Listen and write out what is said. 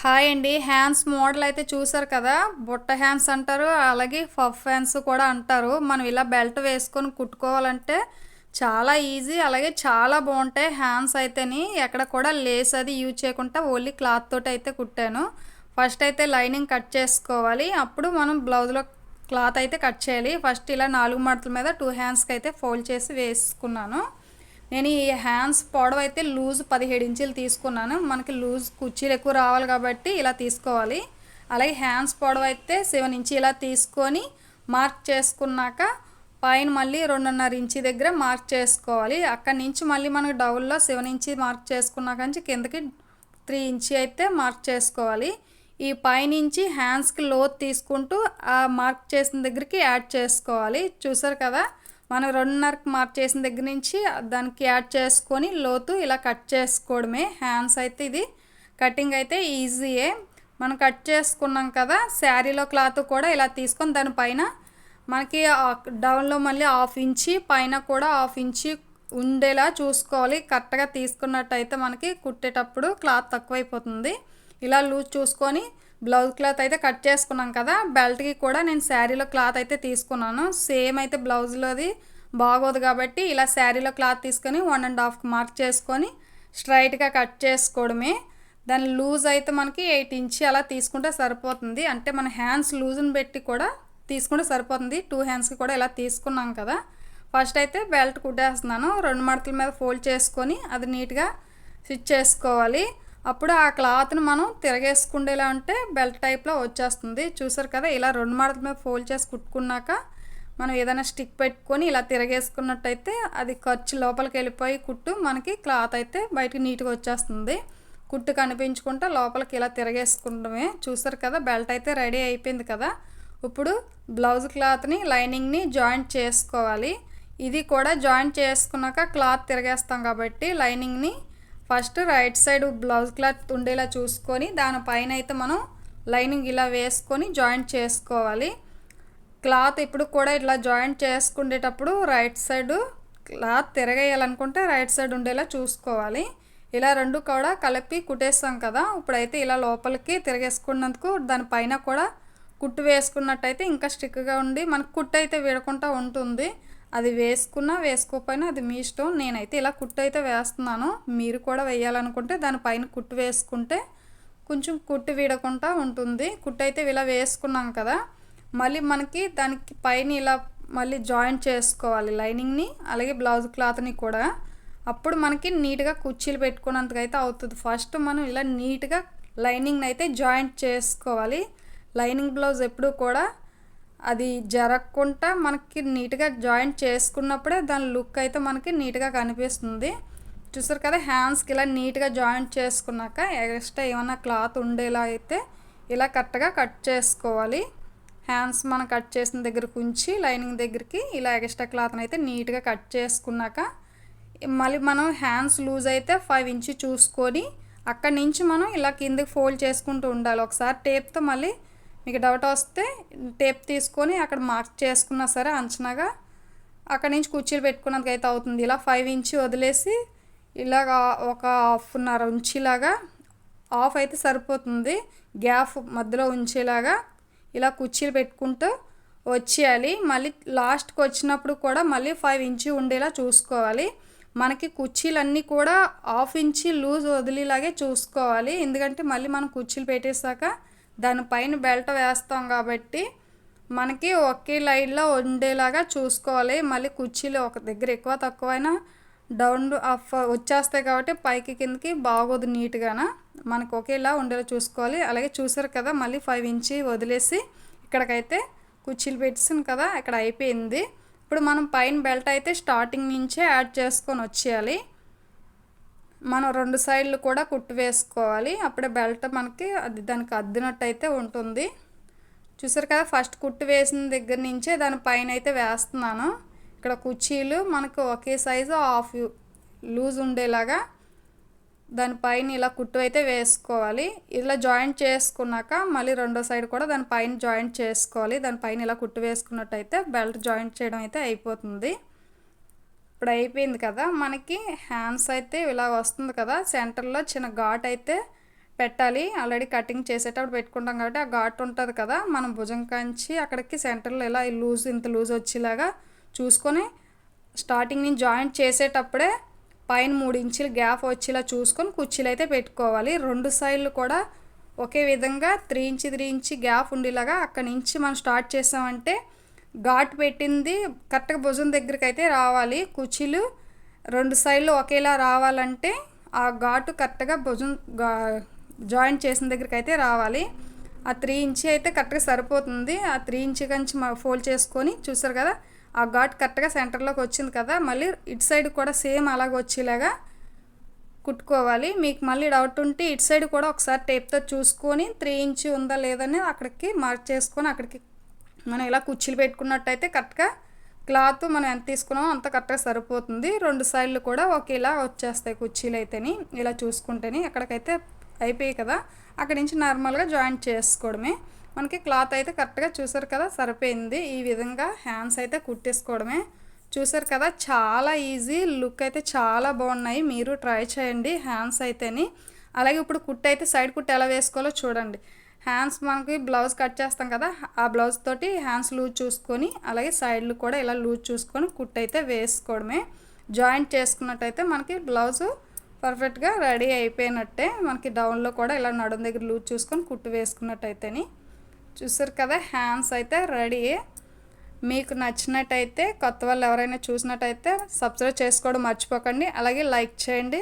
Hi అండి. Hands model అయితే చూసారు కదా? బుట్ట హ్యాండ్స్ అంటారు అలాగే పఫ్ హ్యాండ్స్ కూడా అంటారు. మనం ఇలా బెల్ట్ వేసుకొని కుట్టుకోవాలంటే చాలా ఈజీ అలాగే చాలా బాగుంటాయి హ్యాండ్స్ అయితేని. ఎక్కడ కూడా లేస్ అది యూజ్ చేయకుండా ఓన్లీ క్లాత్ తోటి అయితే కుట్టాను. ఫస్ట్ అయితే లైనింగ్ కట్ చేసుకోవాలి. అప్పుడు మనం బ్లౌజ్లో క్లాత్ అయితే కట్ చేయాలి. ఫస్ట్ ఇలా నాలుగు మడతల మీద టూ హ్యాండ్స్కి అయితే ఫోల్డ్ చేసి వేసుకున్నాను. నేను ఈ హ్యాండ్స్ పొడవు అయితే లూజ్ పదిహేడు ఇంచులు తీసుకున్నాను. మనకి లూజ్ కుర్చీలు ఎక్కువ రావాలి కాబట్టి ఇలా తీసుకోవాలి. అలాగే హ్యాండ్స్ పొడవు అయితే సెవెన్ ఇంచి ఇలా తీసుకొని మార్క్ చేసుకున్నాక పైన మళ్ళీ రెండున్నర ఇంచి దగ్గర మార్క్ చేసుకోవాలి. అక్కడి నుంచి మళ్ళీ మనకు డౌల్లో సెవెన్ ఇంచి మార్క్ చేసుకున్నాక నుంచి కిందకి త్రీ ఇంచి అయితే మార్క్ చేసుకోవాలి. ఈ పైనుంచి హ్యాండ్స్కి లోత్ తీసుకుంటూ ఆ మార్క్ చేసిన దగ్గరికి యాడ్ చేసుకోవాలి. చూసారు కదా? మనం రెండున్నరకు మార్క్ చేసిన దగ్గర నుంచి దానికి యాడ్ చేసుకొని లోతు ఇలా కట్ చేసుకోవడమే. హ్యాండ్స్ అయితే ఇది కటింగ్ అయితే ఈజీయే. మనం కట్ చేసుకున్నాం కదా శారీలో క్లాత్ కూడా ఇలా తీసుకొని దానిపైన మనకి డౌన్లో మళ్ళీ హాఫ్ ఇంచి పైన కూడా హాఫ్ ఇంచి ఉండేలా చూసుకోవాలి. కరెక్ట్గా తీసుకున్నట్టయితే మనకి కుట్టేటప్పుడు క్లాత్ తక్కువైపోతుంది. ఇలా లూజ్ చూసుకొని బ్లౌజ్ క్లాత్ అయితే కట్ చేసుకున్నాం కదా బెల్ట్కి కూడా నేను శారీలో క్లాత్ అయితే తీసుకున్నాను. సేమ్ అయితే బ్లౌజ్లోది బాగోదు కాబట్టి ఇలా శారీలో క్లాత్ తీసుకొని వన్ అండ్ హాఫ్ మార్క్ చేసుకొని స్ట్రైట్గా కట్ చేసుకోవడమే. దాని లూజ్ అయితే మనకి ఎయిట్ ఇంచ్ అలా తీసుకుంటే సరిపోతుంది. అంటే మన హ్యాండ్స్ లూజ్ని పెట్టి కూడా తీసుకుంటే సరిపోతుంది. టూ హ్యాండ్స్కి కూడా ఇలా తీసుకున్నాం కదా. ఫస్ట్ అయితే బెల్ట్ కుట్టేస్తున్నాను. రెండు మడతల మీద ఫోల్డ్ చేసుకొని అది నీట్గా స్టిచ్ చేసుకోవాలి. అప్పుడు ఆ క్లాత్ని మనం తిరగేసుకుండేలా ఉంటే బెల్ట్ టైప్లో వచ్చేస్తుంది. చూసారు కదా ఇలా రెండు మడతల మీద ఫోల్డ్ చేసి కుట్టుకున్నాక మనం ఏదైనా స్టిక్ పెట్టుకొని ఇలా తిరగేసుకున్నట్టయితే అది ఖర్చు లోపలికి వెళ్ళిపోయి కుట్టు మనకి క్లాత్ అయితే బయటకు నీట్గా వచ్చేస్తుంది. కుట్టు కనిపించుకుంటే లోపలికి ఇలా తిరగేసుకుంటమే. చూసారు కదా బెల్ట్ అయితే రెడీ అయిపోయింది కదా. ఇప్పుడు బ్లౌజ్ క్లాత్ని లైనింగ్ని జాయింట్ చేసుకోవాలి. ఇది కూడా జాయింట్ చేసుకున్నాక క్లాత్ తిరగేస్తాం కాబట్టి లైనింగ్ని first right side blouse cloth ఉండేలా చూసుకొని దానిపైన అయితే మనం లైనింగ్ ఇలా వేసుకొని జాయింట్ చేసుకోవాలి. క్లాత్ ఇప్పుడు కూడా ఇట్లా జాయింట్ చేసుకునేటప్పుడు రైట్ సైడ్ క్లాత్ తిరగేయాలనుకుంటే రైట్ సైడ్ ఉండేలా చూసుకోవాలి. ఇలా రెండు కూడా కలిపి కుట్టేస్తాం కదా ఇప్పుడైతే ఇలా లోపలికి తిరగేసుకున్నందుకు దానిపైన కూడా కుట్టు వేసుకున్నట్టయితే ఇంకా స్టిక్గా ఉండి మనకు కుట్టు అయితే విడకుండా ఉంటుంది. అది వేసుకున్నా వేసుకోకపోయినా అది మీ ఇష్టం. నేనైతే ఇలా కుట్టు అయితే వేస్తున్నాను. మీరు కూడా వేయాలనుకుంటే దానిపైన కుట్టు వేసుకుంటే కొంచెం కుట్టు వీడకుండా ఉంటుంది. కుట్టు అయితే ఇలా వేసుకున్నాం కదా. మళ్ళీ మనకి దానికి పైన ఇలా మళ్ళీ జాయింట్ చేసుకోవాలి లైనింగ్ని అలాగే బ్లౌజ్ క్లాత్ని కూడా. అప్పుడు మనకి నీట్గా కుర్చీలు పెట్టుకున్నంతకైతే అవుతుంది. ఫస్ట్ మనం ఇలా నీట్గా లైనింగ్ని అయితే జాయింట్ చేసుకోవాలి. లైనింగ్ బ్లౌజ్ ఎప్పుడు కూడా అది జరగకుండా మనకి నీట్గా జాయింట్ చేసుకున్నప్పుడే దాని లుక్ అయితే మనకి నీట్గా కనిపిస్తుంది. చూసారు కదా హ్యాండ్స్కి ఇలా నీట్గా జాయింట్ చేసుకున్నాక ఎక్స్ట్రా ఏమైనా క్లాత్ ఉండేలా అయితే ఇలా కరెక్ట్గా కట్ చేసుకోవాలి. హ్యాండ్స్ మనం కట్ చేసిన దగ్గరకు ఉంచి లైనింగ్ దగ్గరికి ఇలా ఎక్స్ట్రా క్లాత్ని అయితే నీట్గా కట్ చేసుకున్నాక మళ్ళీ మనం హ్యాండ్స్ లూజ్ అయితే ఫైవ్ ఇంచ్ చూసుకొని అక్కడి నుంచి మనం ఇలా కిందకి ఫోల్డ్ చేసుకుంటూ ఉండాలి. ఒకసారి టేప్తో మళ్ళీ మీకు డౌట్ వస్తే టేప్ తీసుకొని అక్కడ మార్క్ చేసుకున్నా సరే అంచనాగా అక్కడ నుంచి కుర్చీలు పెట్టుకున్నందుకు అయితే అవుతుంది. ఇలా ఫైవ్ ఇంచ్ వదిలేసి ఇలాగ ఒక హాఫ్న్నర ఉంచేలాగా ఆఫ్ అయితే సరిపోతుంది. గ్యాప్ మధ్యలో ఉంచేలాగా ఇలా కుర్చీలు పెట్టుకుంటూ వచ్చేయాలి. మళ్ళీ లాస్ట్కి వచ్చినప్పుడు కూడా మళ్ళీ ఫైవ్ ఇంచ్ ఉండేలా చూసుకోవాలి. మనకి కుర్చీలన్నీ కూడా హాఫ్ ఇంచి లూజ్ వదిలేలాగే చూసుకోవాలి. ఎందుకంటే మళ్ళీ మనం కుర్చీలు పెట్టేశాక దానిపైన బెల్ట్ వేస్తాం కాబట్టి మనకి ఒకే లైన్లో ఉండేలాగా చూసుకోవాలి. మళ్ళీ కుర్చీలు ఒక దగ్గర ఎక్కువ తక్కువైనా డౌన్ అఫ్ వచ్చేస్తాయి కాబట్టి పైకి కిందకి బాగోదు నీట్గాన. మనకు ఒకేలా ఉండేలా చూసుకోవాలి. అలాగే చూసారు కదా మళ్ళీ ఫైవ్ ఇంచి వదిలేసి ఇక్కడికైతే కుర్చీలు పెట్టేసాను కదా ఇక్కడ అయిపోయింది. ఇప్పుడు మనం పైన బెల్ట్ అయితే స్టార్టింగ్ నుంచే యాడ్ చేసుకొని వచ్చేయాలి. మనం రెండు సైడ్లు కూడా కుట్టు వేసుకోవాలి. అప్పుడే బెల్ట్ మనకి అది దానికి అద్దినట్టయితే ఉంటుంది. చూసారు కదా ఫస్ట్ కుట్టు వేసిన దగ్గర నుంచే దాని పైన అయితే వేస్తున్నాను. ఇక్కడ కుర్చీలు మనకు ఒకే సైజు హాఫ్ లూజ్ ఉండేలాగా దానిపైన ఇలా కుట్టు అయితే వేసుకోవాలి. ఇలా జాయింట్ చేసుకున్నాక మళ్ళీ రెండో సైడ్ కూడా దానిపైన జాయింట్ చేసుకోవాలి. దానిపైన ఇలా కుట్టు వేసుకున్నట్టయితే బెల్ట్ జాయింట్ చేయడం అయితే అయిపోతుంది. ఇప్పుడు అయిపోయింది కదా మనకి హ్యాండ్స్ అయితే ఇలా వస్తుంది కదా సెంటర్లో చిన్న ఘాట్ అయితే పెట్టాలి. ఆల్రెడీ కటింగ్ చేసేటప్పుడు పెట్టుకుంటాం కాబట్టి ఆ ఘాట్ ఉంటుంది కదా మనం భుజం కంచి అక్కడికి సెంటర్లో ఇలా లూజ్ ఇంత లూజ్ వచ్చేలాగా చూసుకొని స్టార్టింగ్ నుంచి జాయింట్ చేసేటప్పుడే పైన మూడు ఇంచులు గ్యాప్ వచ్చేలా చూసుకొని కుర్చీలు అయితే పెట్టుకోవాలి. రెండు సైడ్లు కూడా ఒకే విధంగా three inch three inch gap ఉండేలాగా అక్కడి నుంచి మనం స్టార్ట్ చేసామంటే ఘాట్ పెట్టింది. కరెక్ట్గా భుజం దగ్గరికి అయితే రావాలి. కుర్చీలు రెండు సైడ్లు ఒకేలా రావాలంటే ఆ ఘాటు కరెక్ట్గా భుజం గా- జాయింట్ చేసిన దగ్గరికి అయితే రావాలి. ఆ త్రీ ఇంచి అయితే కరెక్ట్గా సరిపోతుంది. ఆ త్రీ ఇంచి కంచి ఫోల్డ్ చేసుకొని చూసారు కదా ఆ ఘాట్ కరెక్ట్గా సెంటర్లోకి వచ్చింది కదా మళ్ళీ ఇటు సైడ్ కూడా సేమ్ అలాగ వచ్చేలాగా కుట్టుకోవాలి. మీకు మళ్ళీ డౌట్ ఉంటే ఇటు సైడ్ కూడా ఒకసారి టేప్తో చూసుకొని త్రీ ఇంచ్ ఉందా లేదని అక్కడికి మార్క్ చేసుకొని అక్కడికి మనం ఇలా కుర్చీలు పెట్టుకున్నట్టయితే కరెక్ట్గా క్లాత్ మనం ఎంత తీసుకున్నామో అంత కరెక్ట్గా సరిపోతుంది. రెండు సైడ్లు కూడా ఒకేలా వచ్చేస్తాయి కుర్చీలు అయితేని ఇలా చూసుకుంటేని అక్కడికైతే అయిపోయాయి కదా. అక్కడి నుంచి నార్మల్గా జాయింట్ చేసుకోవడమే. మనకి క్లాత్ అయితే కరెక్ట్గా చూసారు కదా సరిపోయింది. ఈ విధంగా హ్యాండ్స్ అయితే కుట్టేసుకోవడమే. చూసారు కదా చాలా ఈజీ లుక్ అయితే చాలా బాగున్నాయి. మీరు ట్రై చేయండి హ్యాండ్స్ అయితేని. అలాగే ఇప్పుడు కుట్టు అయితే సైడ్ కుట్టు ఎలా వేసుకోవాలో చూడండి. హ్యాండ్స్ మనకి బ్లౌజ్ కట్ చేస్తాం కదా ఆ బ్లౌజ్ తోటి హ్యాండ్స్ లూజ్ చూసుకొని అలాగే సైడ్లు కూడా ఇలా లూజ్ చూసుకొని కుట్టు అయితే వేసుకోవడమే. జాయింట్ చేసుకున్నట్టయితే మనకి బ్లౌజ్ పర్ఫెక్ట్గా రెడీ అయిపోయినట్టే మనకి డౌన్లో కూడా ఇలా నడుం దగ్గర లూజ్ చూసుకొని కుట్టు వేసుకున్నట్టయితేని. చూసారు కదా హ్యాండ్స్ అయితే రెడీ మీకు నచ్చినట్టయితే కొత్త వాళ్ళు ఎవరైనా చూసినట్టయితే సబ్స్క్రైబ్ చేసుకోవడం మర్చిపోకండి. అలాగే లైక్ చేయండి.